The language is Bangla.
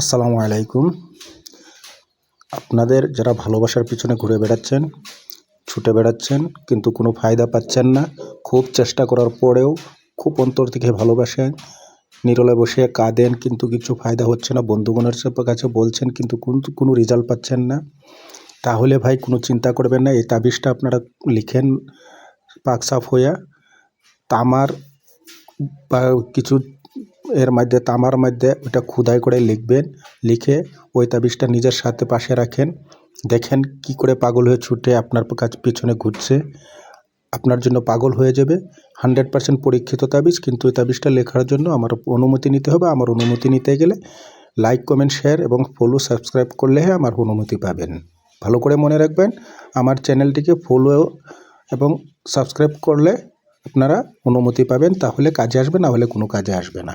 আসসালামু আলাইকুম। আপনাদের যারা ভালোবাসার পিছনে ঘুরে বেড়াচ্ছেন, ছুটে বেড়াচ্ছেন, কিন্তু কোনো ফায়দা পাচ্ছেন না, খুব চেষ্টা করার পরেও খুব অন্তর থেকে ভালোবাসেন, নিরলে বসে কাঁদেন, কিন্তু কিছু ফায়দা হচ্ছে না, বন্ধুগণের কাছে বলছেন, কিন্তু কোনো রেজাল্ট পাচ্ছেন না। তাহলে ভাই কোনো চিন্তা করবেন না, এই তাবিজটা আপনারা লিখেন পাক সাফ হইয়া। তামার বা কিছু এর মধ্যে তামার মধ্যে ওটা খুদাই করে লিখবেন, লিখে ওই তাবিজটা নিজের সাথে পাশে রাখেন। দেখেন কি করে পাগল হয়ে ছুটে আপনার কাছ পিছনে ঘুরছে। আপনার জন্য পাগল হয়ে যাবে। হান্ড্রেড পার্সেন্ট পরীক্ষিত তাবিজ, কিন্তু ওই তাবিজটা লেখার জন্য আমার অনুমতি নিতে হবে। আমার অনুমতি নিতে গেলে লাইক, কমেন্ট, শেয়ার এবং ফলো সাবস্ক্রাইব করলে আমার অনুমতি পাবেন। ভালো করে মনে রাখবেন, আমার চ্যানেলটিকে ফলো এবং সাবস্ক্রাইব করলে আপনারা অনুমতি পাবেন। তাহলে কাজে আসবে, না হলে কোনো কাজে আসবে না।